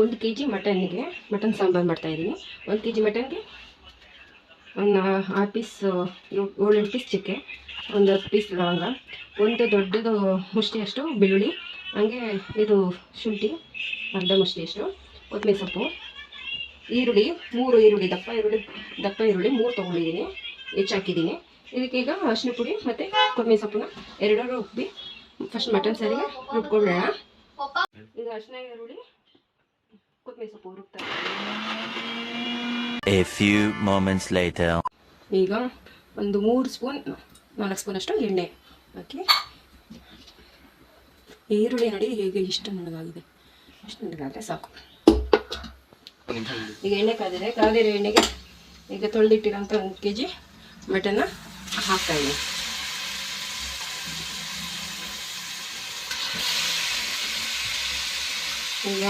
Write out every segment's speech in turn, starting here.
ಒಂದು K G ಮಟನ್ಗೆ mutton sambar ಮಾಡ್ತಾಯಿದ್ದೀನಿ ಒಂದು ಕೆ ಜಿ ಮಟನ್ಗೆ ಒಂದು ಆರು ಪೀಸ್ ಏಳೆಂಟು ಪೀಸ್ ಚಿಕ್ಕೆ ಒಂದು ಹತ್ತು ಪೀಸ್ ಲವಂಗ, ಒಂದು ದೊಡ್ಡದು ಮುಷ್ಟಿಯಷ್ಟು ಬೆಳ್ಳುಳ್ಳಿ, ಹಾಗೆ ಇದು ಶುಂಠಿ, ಅರ್ಧ ಮುಷ್ಟಿಯಷ್ಟು ಕೊತ್ತಂಬರಿ ಸೊಪ್ಪು, ಈರುಳ್ಳಿ, ಮೂರು ಈರುಳ್ಳಿ, ದಪ್ಪ ಈರುಳ್ಳಿ ದಪ್ಪ ಈರುಳ್ಳಿ ಮೂರು ತೊಗೊಂಡಿದ್ದೀನಿ ಹೆಚ್ಚಾಕಿದ್ದೀನಿ ಇದಕ್ಕೀಗ ಅರಿಶಿನ ಪುಡಿ ಮತ್ತು ಕೊತ್ತಂಬರಿ ಸೊಪ್ಪನ್ನ ಎರಡರೂ ರುಬ್ಬಿ ಫಸ್ಟ್ ಮಟನ್ ಸಾರಿಗೆ ರುಬ್ಕೊಳ್ಳೋಣ. ಇದು ಅರಿಶಿನ ಈರುಳ್ಳಿ A few moments later. ಈಗ ಒಂದು ಮೂರು ಸ್ಪೂನ್, ನಾಲ್ಕು ಸ್ಪೂನಷ್ಟು ಎಣ್ಣೆ ಹಾಕಿ. ಈರುಳ್ಳಿ ನೋಡಿ ಹೇಗೆ ಇಷ್ಟು ನನಗಾಗಿದೆ. ಇಷ್ಟು ನನಗಾದರೆ ಸಾಕು. ಈಗ ಎಣ್ಣೆ ಕಾದಿದೆ. ಕಾದಿರೋ ಎಣ್ಣೆಗೆ ಈಗ ತೊಳೆದಿಟ್ಟಿರೋಂಥ ಒಂದು ಕೆ ಜಿ ಮಟನ್ನ ಹಾಕ್ತಾಯಿದ್ದೀನಿ ಈಗ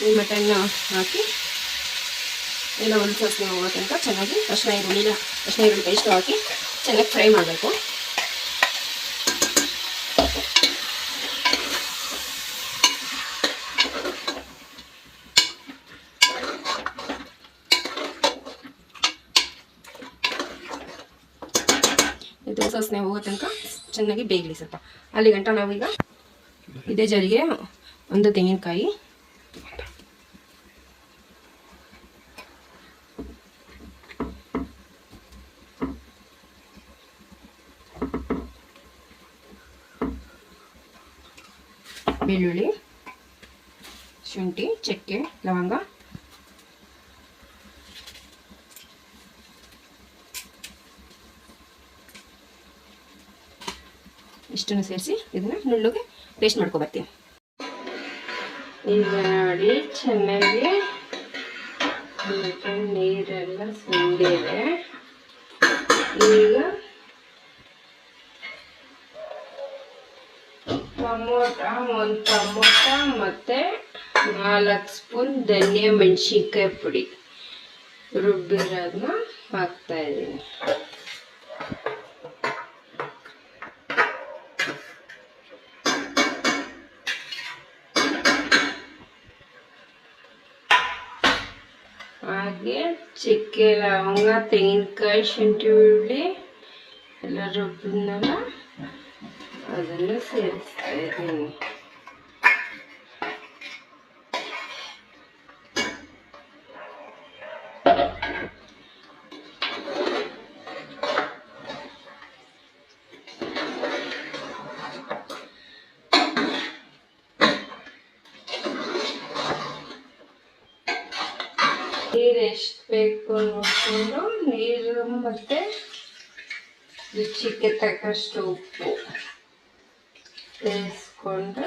ಈ ಮಟನ್ನ ಹಾಕಿ ಎಲ್ಲ ಒಂದು ಸಾಸಿವೆ ಹೋಗೋ ತನಕ ಚೆನ್ನಾಗಿ ಅರ್ಶಿನ ಈರುಳ್ಳಿನ ಅರ್ಶಿನ ಈರುಳ್ಳಿ ಪೇಸ್ಟ್ ಹಾಕಿ ಚೆನ್ನಾಗಿ ಫ್ರೈ ಮಾಡಬೇಕು. ಇದು ಸಾಸನೆ ಹೋಗೋ ತನಕ ಚೆನ್ನಾಗಿ ಬೇಯಲಿ ಸ್ವಲ್ಪ. ಅಲ್ಲಿ ಗಂಟ ನಾವೀಗ ಇದೇ ಜರಿಗೆ ಒಂದು ತೆಂಗಿನಕಾಯಿ ಬೆಳ್ಳುಳ್ಳಿ, ಶುಂಠಿ, ಚಕ್ಕೆ, ಲವಂಗ. ಇಷ್ಟನ್ನು ಸೇರಿಸಿ ಇದನ್ನ ನುಳ್ಳುಗೆ ಪೇಸ್ಟ್ ಮಾಡ್ಕೊಬರ್ತೀನಿ ಈಗ ನೋಡಿ, ಚೆನ್ನಾಗಿ ನೀರೆಲ್ಲ ಸುಂದಿದೆ ಈಗ ಟೊಮೊಟ ಒಂದು ಟೊಮೊಟ ಮತ್ತು ನಾಲ್ಕು ಸ್ಪೂನ್ ಧನಿಯಾ ಮೆಣಸಿನ್ಕಾಯಿ ಪುಡಿ ರುಬ್ಬಿರೋದನ್ನ ಹಾಕ್ತಾ ಇದ್ದೀನಿ ಹಾಗೆ ಚಕ್ಕೆ ಲವಂಗ ತೆಂಗಿನಕಾಯಿ ಶುಂಠಿ ಬೆಳ್ಳುಳ್ಳಿ ಎಲ್ಲ ರುಬ್ಬಿದ್ನಲ್ಲ ಅದನ್ನು ಸೇರಿಸ್ತಾ ಇದ್ದೀನಿ ನೀರು ಎಷ್ಟು ಬೇಕು ನೋಡಿಕೊಂಡು ನೀರು ಮತ್ತು ರುಚಿಗೆ ತಕ್ಕಷ್ಟು ಉಪ್ಪು ಸೇರಿಸ್ಕೊಂಡು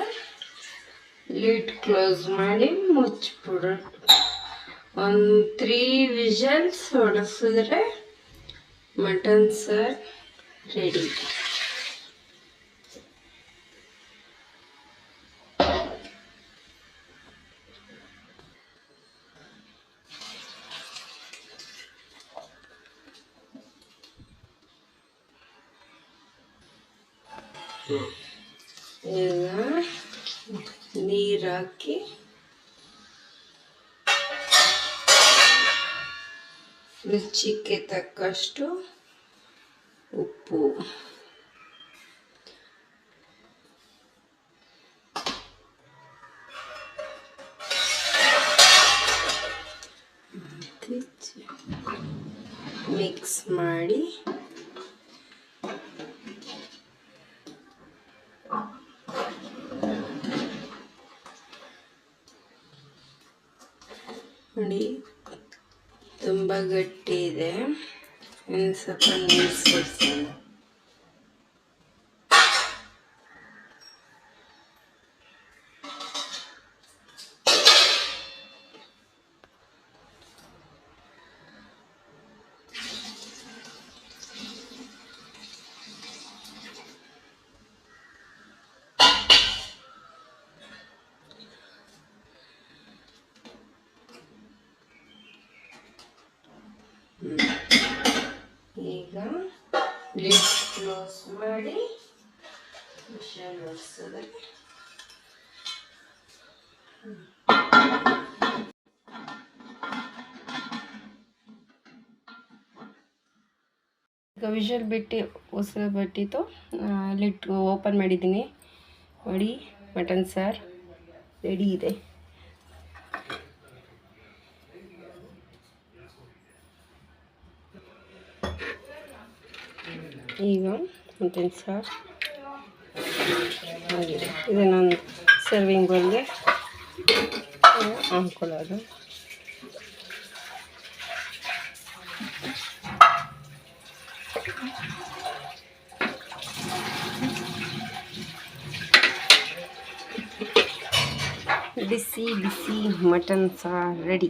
ಲಿಡ್ ಕ್ಲೋಸ್ ಮಾಡಿ ಮುಚ್ಚಿಬಿಡೋಣ. ಒಂದು ತ್ರೀ ವಿಷಲ್ಸ್ ಹೊಡೆಸಿದ್ರೆ ಮಟನ್ ಸಾರ್ ರೆಡಿ ಈಗ ನೀರು ಹಾಕಿ. ತಕ್ಕಷ್ಟು ಉಪ್ಪು. ಮಿಕ್ಸ್ ಮಾಡಿ ನೋಡಿ. ತುಂಬ ಗಟ್ಟಿ ಇದೆ. ಇನ್ನು ಸ್ವಲ್ಪ ನೀರು ಸೇರಿಸೋಣ ಬ್ಲೇಡ್ ಮಾಡಿ ಮಿಷನ್ ಈಗ ವಿಷಲ್ ಬಿಟ್ಟು ಉಸಿರು ಬಿಟ್ಟಿತ್ತು ಲಿಟ್ ಓಪನ್ ಮಾಡಿದ್ದೀನಿ. ನೋಡಿ ಮಟನ್ ಸರ್ ರೆಡಿ ಇದೆ. ಈಗ ಮತ್ತೆ ಸಾರ್. ಆಗಿದೆ. ನಾನು ಸರ್ವಿಂಗ್ ಬೌಲ್ಗೆ ಹಾಕೊಳ್ಳೋದು. ಬಿಸಿ ಬಿಸಿ ಮಟನ್ ಸಾರ್ ರೆಡಿ.